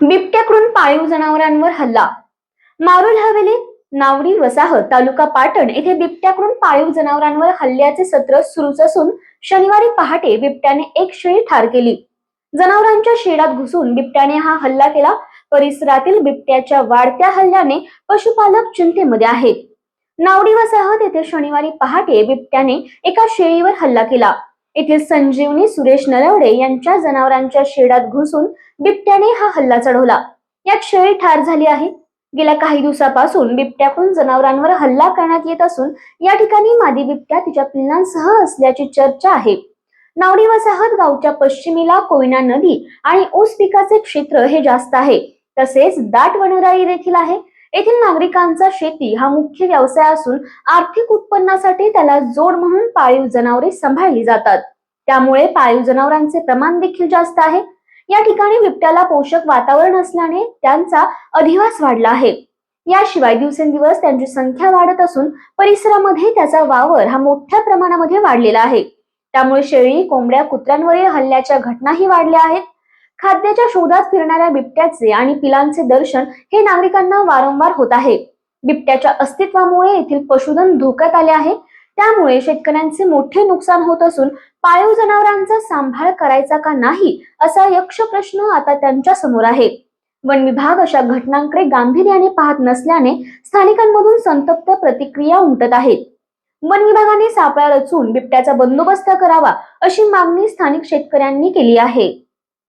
बिबट्याकडून पाळीव जनावरांवर हल्ला. मारुल हवेली नावडी वसाहत तालुका पाटण येथे बिबट्याकडून पाळीव जनावरांवर हल्ल्याचे सत्र सुरूच असून शनिवारी पहाटे बिबट्याने एक शेळी ठार केली. जनावरांच्या शेडात घुसून बिबट्याने हा हल्ला केला. परिसरातील बिबट्याच्या वाढत्या हल्ल्याने पशुपालक चिंतेमध्ये आहेत. नावडी वसाहत येथे शनिवारी पहाटे बिबट्याने एका शेळीवर हल्ला केला. येथील संजीवनी सुरेश नरवडे यांच्या जनावरांच्या शेडात घुसून बिबट्याने हा हल्ला चढवला. यात शेळी ठार झाली आहे. गेल्या काही दिवसापासून बिबट्याकडून जनावरांवर हल्ला करण्यात येत असून या ठिकाणी मादी बिबट्या तिच्या पिल्लांसह असल्याची चर्चा आहे. नावडी वसाहत गावच्या पश्चिमेला कोयना नदी आणि ऊस पिकाचे क्षेत्र हे जास्त आहे. तसेच दाट वनराई देखील आहे. येथील नागरिकांचा शेती हा मुख्य व्यवसाय असून आर्थिक उत्पन्नासाठी त्याला जोड म्हणून पाळीव जनावरे सांभाळली जातात. त्यामुळे पाळीव जनावरांचे प्रमाण देखील जास्त आहे. या ठिकाणी बिबट्याला पोषक वातावरण असल्याने त्यांचा अधिवास वाढला आहे. याशिवाय दिवसेंदिवस त्यांची संख्या वाढत असून परिसरामध्ये त्याचा वावर हा मोठ्या प्रमाणामध्ये वाढलेला आहे. त्यामुळे शेळी कोंबड्या कुत्र्यांवरील हल्ल्याच्या घटनाही वाढल्या आहेत. खाद्याच्या शोधात फिरणाऱ्या बिबट्याचे आणि पिलांचे दर्शन हे नागरिकांना वारंवार होत आहे. बिबट्याच्या अस्तित्वामुळे येथील पशुधन धोक्यात आले आहे. त्यामुळे शेतकऱ्यांचे मोठे नुकसान होत असून पाळीव जनावरांचा सांभाळ करायचा का नाही असा यक्ष प्रश्न आता त्यांच्यासमोर आहे. वन विभाग अशा घटनांकडे गांभीर्याने पाहत नसल्याने स्थानिकांमधून संतप्त प्रतिक्रिया उमटत आहेत वन विभागाने सापळा रचून बिबट्याचा बंदोबस्त करावा अशी मागणी स्थानिक शेतकऱ्यांनी केली आहे.